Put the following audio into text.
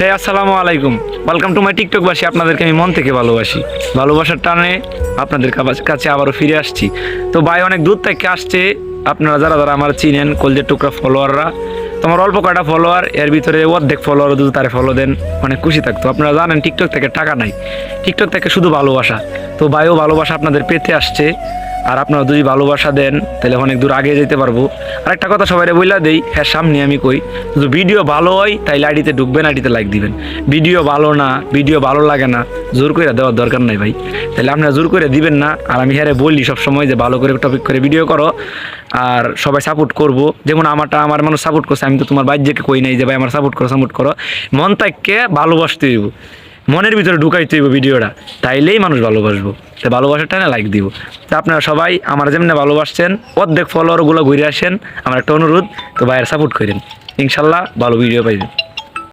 হে, আসসালামু আলাইকুম। Welcome to my টিকটকবাসী আপনাদেরকে আমি মন থেকে ভালোবাসি। ভালোবাসার টানে আপনাদের কাছে আবারও ফিরে আসছি। তো ভাই, অনেক দূর থেকে আসছে। আপনারা যারা যারা আমার চিনেন কলজের টুকরা ফলোয়াররা তোমার অল্প কয়টা ফলোয়ার এর ভিতরে অর্ধেক ফলোয়ার যদি তারে ফলো দেন, অনেক খুশি থাকতো। আপনারা জানেন টিকটক থেকে টাকা নাই। টিকটক থেকে শুধু ভালোবাসা। তো ভাইও ভালোবাসা আপনাদের পেতে আসছে। আর আপনারা যদি ভালোবাসা দেন, তাহলে অনেক দূর আগে যেতে পারব। আর একটা কথা সবাই বইলা দেই হ্যাঁ সামনে আমি কই, যদি ভিডিও ভালো হয়, তাইলে আইডিতে ঢুকবেন, আইডিতে লাইক দিবেন। ভিডিও ভালো না, ভিডিও ভালো লাগে না, জোর করে দেওয়ার দরকার নাই ভাই। তাহলে আপনারা জোর করে দিবেন না, আর আমি হ্যাঁ বলি সবসময় যে ভালো করে টপিক করে ভিডিও করো, আর সবাই সাপোর্ট করব। যেমন আমারটা, আমার মানুষ সাপোর্ট করছে, আমি তো তোমার বাজ্যকে কই নাই যে, ভাই, আমার সাপোর্ট করো সাপোর্ট করো। মন তাকে ভালোবাসতে হইব। মনের ভিতরে ঢুকাইতে হইব ভিডিওটা, তাইলেই মানুষ ভালোবাসবো। তো ভালোবাসার টানে লাইক দিব। তো আপনারা সবাই আমার যেমনি ভালোবাসছেন, অর্ধেক ফলোয়ারগুলো ঘুরে আসেন, আমার একটা অনুরোধ, তো ভাইয়ের সাপোর্ট করেন। ইনশাল্লাহ ভালো ভিডিও পাইবেন।